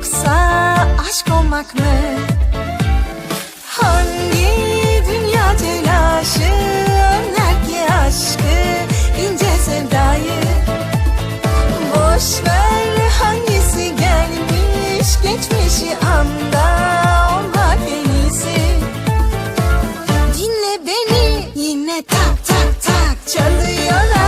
yoksa aşk olmak mı? Hangi dünya telaşı önler ki aşkı ince sevdayı? Boş ver hangisi gelmiş geçmişi anda olmak en iyisi. Dinle beni yine tak tak tak çalıyorlar.